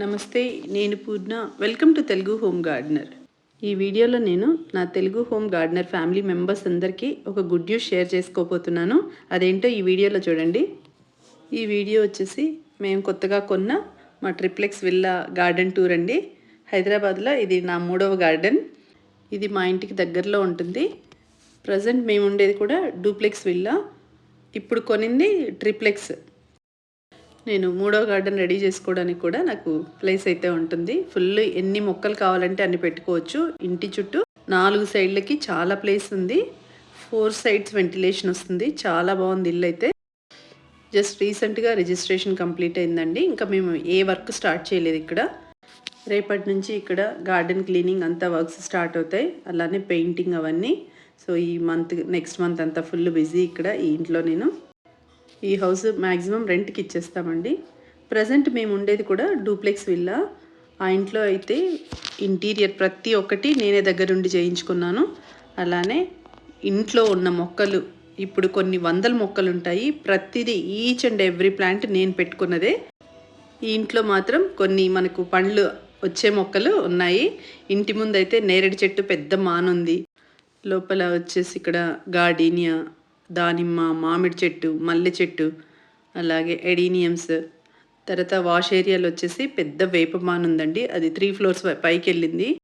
నమస్తే నేను Purna. Welcome to Telugu home gardener ఈ వీడియోలో నేను నా Telugu home gardener family members అందరికీ ఒక గుడ్ న్యూస్ షేర్ చేసుకోబోతున్నాను. అదేంటో ఈ వీడియోలో చూడండి. ఈ వీడియో వచ్చేసి మేము కొత్తగా కొన్న మా ట్రిప్లెక్స్ విల్లా గార్డెన్ టూర్ అండి. హైదరాబాద్లో ఇది నా మూడవ గార్డెన్ ఇది మా ఇంటికి దగ్గరలో ఉంటుంది. ప్రజెంట్ మేము ఉండేది కూడా డూప్లెక్స్ విల్లా ఇప్పుడు కొనింది ట్రిప్లెక్స్ నేను మూడో గార్డెన్ రెడీ చేసుకోవడానికి కూడా నాకు ప్లేస్ అయితే ఉంటుంది. ఫుల్ ఎన్ని మొక్కలు కావాలంటే అన్ని పెట్టుకోవచ్చు. ఇంటి చుట్టూ నాలుగు సైడ్లకి చాలా ప్లేస్ ఉంది. ఫోర్ సైడ్స్ వెంటిలేషన్ వస్తుంది. చాలా బాగుంది ఇల్లు అయితే. జస్ట్ రీసెంట్గా రిజిస్ట్రేషన్ కంప్లీట్ అయిందండి. ఇంకా మేము ఏ వర్క్ స్టార్ట్ చేయలేదు ఇక్కడ. రేపటి నుంచి ఇక్కడ గార్డెన్ క్లీనింగ్ అంతా వర్క్స్ స్టార్ట్ అవుతాయి. అలానే పెయింటింగ్ అవన్నీ. సో ఈ మంత్ నెక్స్ట్ మంత్ అంతా ఫుల్ బిజీ ఇక్కడ ఈ ఇంట్లో నేను. ఈ హౌస్ మ్యాక్సిమం రెంట్కి ఇచ్చేస్తామండి. ప్రజెంట్ మేము ఉండేది కూడా డూప్లెక్స్ విల్లా. ఆ ఇంట్లో అయితే ఇంటీరియర్ ప్రతి ఒక్కటి నేనే దగ్గరుండి చేయించుకున్నాను. అలానే ఇంట్లో ఉన్న మొక్కలు ఇప్పుడు కొన్ని వందల మొక్కలు ఉంటాయి. ప్రతిదీ ఈచ్ అండ్ ఎవ్రీ ప్లాంట్ నేను పెట్టుకున్నదే. ఈ ఇంట్లో మాత్రం కొన్ని మనకు పండ్లు వచ్చే మొక్కలు ఉన్నాయి. ఇంటి ముందు అయితే నేరేడు చెట్టు పెద్ద మానుంది. లోపల వచ్చేసి ఇక్కడ గార్డీనియా దానిమ్మ మామిడి చెట్టు మల్లె చెట్టు అలాగే ఎడీనియమ్స్. తర్వాత వాష్ ఏరియాలో వచ్చేసి పెద్ద వేప మాన్ ఉందండి. అది త్రీ ఫ్లోర్స్ పైకి వెళ్ళింది.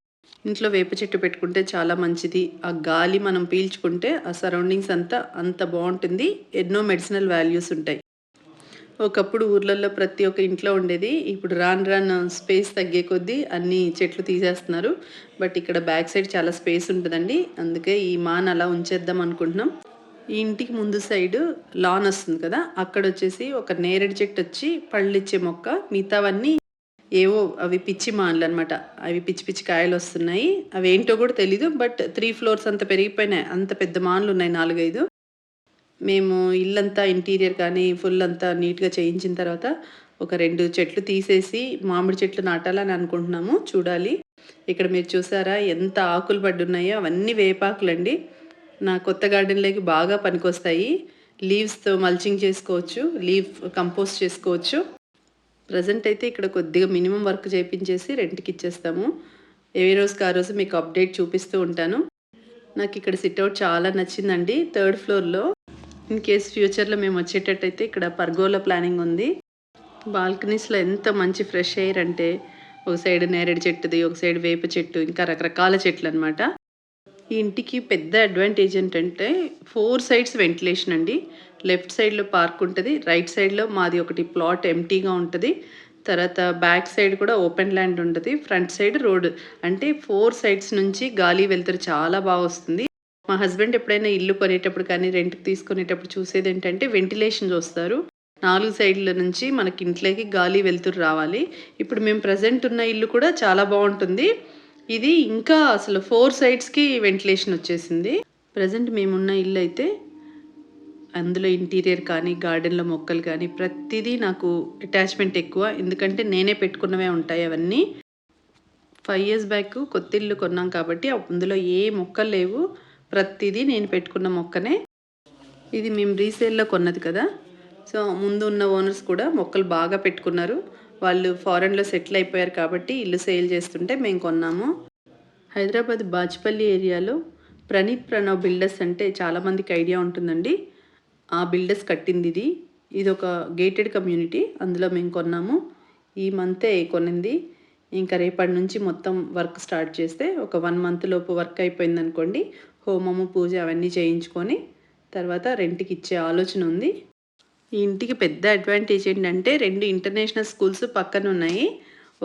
ఇంట్లో వేప చెట్టు పెట్టుకుంటే చాలా మంచిది. ఆ గాలి మనం పీల్చుకుంటే ఆ సరౌండింగ్స్ అంతా అంత బాగుంటుంది. ఎన్నో మెడిసినల్ వాల్యూస్ ఉంటాయి. ఒకప్పుడు ఊర్లలో ప్రతి ఒక్క ఇంట్లో ఉండేది. ఇప్పుడు రాను రాను స్పేస్ తగ్గే కొద్దీ అన్ని చెట్లు తీసేస్తున్నారు. బట్ ఇక్కడ బ్యాక్ సైడ్ చాలా స్పేస్ ఉంటుందండి. అందుకే ఈ మాన్ అలా ఉంచేద్దాం అనుకుంటున్నాం. ఈ ఇంటికి ముందు సైడ్ లాన్ వస్తుంది కదా అక్కడ వచ్చేసి ఒక నేరేడు చెట్టు వచ్చి పళ్ళిచ్చే మొక్క మిగతావన్నీ ఏవో అవి పిచ్చి మాన్లు అనమాట అవి పిచ్చి పిచ్చి కాయలు వస్తున్నాయి. అవి ఏంటో కూడా తెలీదు బట్ త్రీ ఫ్లోర్స్ అంత పెరిగిపోయినాయి. అంత పెద్ద మాన్లు ఉన్నాయి నాలుగైదు. మేము ఇల్లంతా ఇంటీరియర్ కానీ ఫుల్ అంతా నీట్గా చేయించిన తర్వాత ఒక రెండు చెట్లు తీసేసి మామిడి చెట్లు నాటాలని అనుకుంటున్నాము. చూడాలి. ఇక్కడ మీరు చూసారా ఎంత ఆకులు పడి ఉన్నాయో అవన్నీ వేపాకులండి. నా కొత్త గార్డెన్లోకి బాగా పనికొస్తాయి. లీవ్స్తో మల్చింగ్ చేసుకోవచ్చు లీవ్ కంపోస్ట్ చేసుకోవచ్చు. ప్రజెంట్ అయితే ఇక్కడ కొద్దిగా మినిమం వర్క్ చేయించేసి రెంట్కి ఇచ్చేస్తాము. ఏ రోజుకి ఆ రోజు మీకు అప్డేట్ చూపిస్తూ ఉంటాను. నాకు ఇక్కడ సిట్అవుట్ చాలా నచ్చిందండి థర్డ్ ఫ్లోర్లో. ఇన్ కేస్ ఫ్యూచర్లో మేము వచ్చేటట్టయితే ఇక్కడ పర్గోల ప్లానింగ్ ఉంది. బాల్కనీస్లో ఎంత మంచి ఫ్రెష్ ఎయిర్ అంటే ఒక సైడ్ నేరేడు చెట్టుది ఒక సైడ్ వేప చెట్టు ఇంకా రకరకాల చెట్లు అనమాట ఈ ఇంటికి పెద్ద అడ్వాంటేజ్ ఏంటంటే ఫోర్ సైడ్స్ వెంటిలేషన్ అండి. లెఫ్ట్ సైడ్లో పార్క్ ఉంటుంది రైట్ సైడ్లో మాది ఒకటి ప్లాట్ ఎంటీగా ఉంటుంది. తర్వాత బ్యాక్ సైడ్ కూడా ఓపెన్ ల్యాండ్ ఉంటుంది ఫ్రంట్ సైడ్ రోడ్ అంటే ఫోర్ సైడ్స్ నుంచి గాలి వెళ్తారు చాలా బాగా వస్తుంది. మా హస్బెండ్ ఎప్పుడైనా ఇల్లు కొనేటప్పుడు కానీ రెంట్కి తీసుకునేటప్పుడు చూసేది ఏంటంటే వెంటిలేషన్ చూస్తారు. నాలుగు సైడ్ల నుంచి మనకి ఇంట్లోకి గాలి వెళ్తురు రావాలి. ఇప్పుడు మేము ప్రజెంట్ ఉన్న ఇల్లు కూడా చాలా బాగుంటుంది. ఇది ఇంకా అసలు ఫోర్ సైడ్స్కి వెంటిలేషన్ వచ్చేసింది. ప్రజెంట్ మేమున్న ఇల్లు అయితే అందులో ఇంటీరియర్ కానీ గార్డెన్లో మొక్కలు కానీ ప్రతిదీ నాకు అటాచ్మెంట్ ఎక్కువ. ఎందుకంటే నేనే పెట్టుకున్నవే ఉంటాయి అవన్నీ. ఫైవ్ ఇయర్స్ బ్యాక్ కొత్త ఇల్లు కొన్నాం కాబట్టి అందులో ఏ మొక్కలు లేవు. ప్రతిదీ నేను పెట్టుకున్న మొక్కనే. ఇది మేము రీసేల్లో కొన్నది కదా. సో ముందు ఉన్న ఓనర్స్ కూడా మొక్కలు బాగా పెట్టుకున్నారు. వాళ్ళు ఫారెన్లో సెటిల్ అయిపోయారు కాబట్టి ఇల్లు సేల్ చేస్తుంటే మేము కొన్నాము. హైదరాబాద్ బాజ్పల్లి ఏరియాలో ప్రణీత్ ప్రణవ్ బిల్డర్స్ అంటే చాలామందికి ఐడియా ఉంటుందండి. ఆ బిల్డర్స్ కట్టింది ఇది. ఇది ఒక గేటెడ్ కమ్యూనిటీ. అందులో మేము కొన్నాము. ఈ మంతే కొనింది. ఇంకా రేపటి నుంచి మొత్తం వర్క్ స్టార్ట్ చేస్తే ఒక వన్ మంత్ లోపు వర్క్ అయిపోయింది అనుకోండి. హోమము పూజ అవన్నీ చేయించుకొని తర్వాత రెంట్కి ఇచ్చే ఆలోచన ఉంది. ఈ ఇంటికి పెద్ద అడ్వాంటేజ్ ఏంటంటే రెండు ఇంటర్నేషనల్ స్కూల్స్ పక్కన ఉన్నాయి.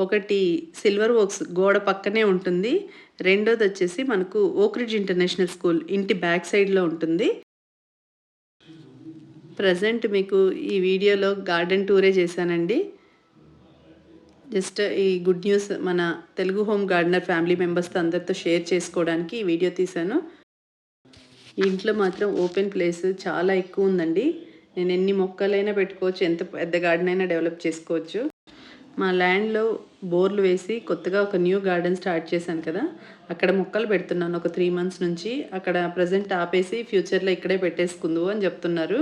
ఒకటి సిల్వర్ వర్క్స్ గోడ పక్కనే ఉంటుంది. రెండోది వచ్చేసి మనకు ఓక్రిడ్జ్ ఇంటర్నేషనల్ స్కూల్ ఇంటి బ్యాక్ సైడ్లో ఉంటుంది. ప్రజెంట్ మీకు ఈ వీడియోలో గార్డెన్ టూరే చేశానండి. జస్ట్ ఈ గుడ్ న్యూస్ మన తెలుగు హోమ్ గార్డెనర్ ఫ్యామిలీ మెంబర్స్తో అందరితో షేర్ చేసుకోవడానికి ఈ వీడియో తీశాను. ఇంట్లో మాత్రం ఓపెన్ ప్లేస్ చాలా ఎక్కువ ఉందండి. నేను ఎన్ని మొక్కలైనా పెట్టుకోవచ్చు ఎంత పెద్ద గార్డెన్ అయినా డెవలప్ చేసుకోవచ్చు. మా ల్యాండ్లో బోర్లు వేసి కొత్తగా ఒక న్యూ గార్డెన్ స్టార్ట్ చేశాను కదా అక్కడ మొక్కలు పెడుతున్నాను ఒక త్రీ మంత్స్ నుంచి. అక్కడ ప్రజెంట్ ఆపేసి ఫ్యూచర్లో ఇక్కడే పెట్టేసుకుందు అని చెప్తున్నారు.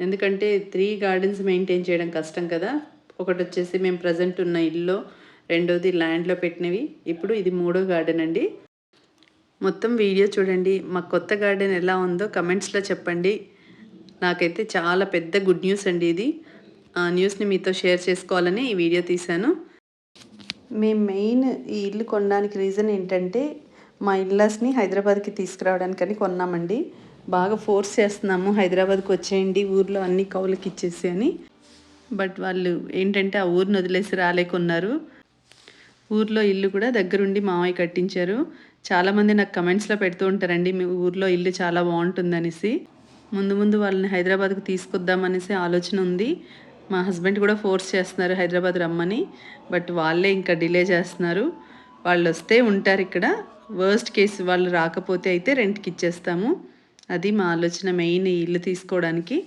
ఎందుకంటే త్రీ గార్డెన్స్ మెయింటైన్ చేయడం కష్టం కదా. ఒకటి వచ్చేసి మేము ప్రజెంట్ ఉన్న ఇల్లు రెండోది ల్యాండ్లో పెట్టినవి. ఇప్పుడు ఇది మూడో గార్డెన్ అండి. మొత్తం వీడియో చూడండి. మా కొత్త గార్డెన్ ఎలా ఉందో కమెంట్స్లో చెప్పండి. నాకైతే చాలా పెద్ద గుడ్ న్యూస్ అండి ఇది. ఆ న్యూస్ని మీతో షేర్ చేసుకోవాలని ఈ వీడియో తీశాను. మేము మెయిన్ ఈ ఇల్లు కొనడానికి రీజన్ ఏంటంటే మా ఇల్లాస్ని హైదరాబాద్కి తీసుకురావడానికని కొన్నామండి. బాగా ఫోర్స్ చేస్తున్నాము హైదరాబాద్కి వచ్చేయండి ఊర్లో అన్ని కౌలుకి ఇచ్చేసి అని. బట్ వాళ్ళు ఏంటంటే ఆ ఊరిని వదిలేసి రాలేకున్నారు ఊర్లో ఇల్లు కూడా దగ్గరుండి మామయ్య కట్టించారు. చాలామంది నాకు కమెంట్స్లో పెడుతూ ఉంటారండి మీ ఊర్లో ఇల్లు చాలా బాగుంటుందనేసి. ముందు ముందు వాళ్ళని హైదరాబాద్కి తీసుకొద్దామనేసి ఆలోచన ఉంది. మా హస్బెండ్ కూడా ఫోర్స్ చేస్తున్నారు హైదరాబాద్ రమ్మని బట్ వాళ్ళే ఇంకా డిలే చేస్తున్నారు. వాళ్ళు వస్తే ఉంటారు ఇక్కడ. వర్స్ట్ కేసు వాళ్ళు రాకపోతే అయితే రెంట్కి ఇచ్చేస్తాము. అది మా ఆలోచన మెయిన్ ఇల్లు తీసుకోవడానికి.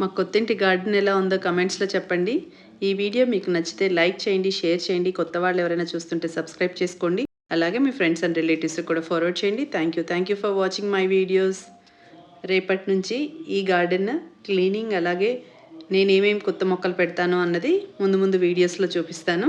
మా కొత్తింటి గార్డెన్ ఎలా ఉందో కమెంట్స్లో చెప్పండి. ఈ వీడియో మీకు నచ్చితే లైక్ చేయండి షేర్ చేయండి. కొత్త వాళ్ళు ఎవరైనా చూస్తుంటే సబ్స్క్రైబ్ చేసుకోండి. అలాగే మీ ఫ్రెండ్స్ అండ్ రిలేటివ్స్ కూడా ఫార్వర్డ్ చేయండి. Thank you thank you for watching my videos. రేపటి నుంచి ఈ గార్డెన్ క్లీనింగ్ అలాగే నేనేమేమి కొత్త మొక్కలు పెడతాను అన్నది ముందు ముందు వీడియోస్లో చూపిస్తాను.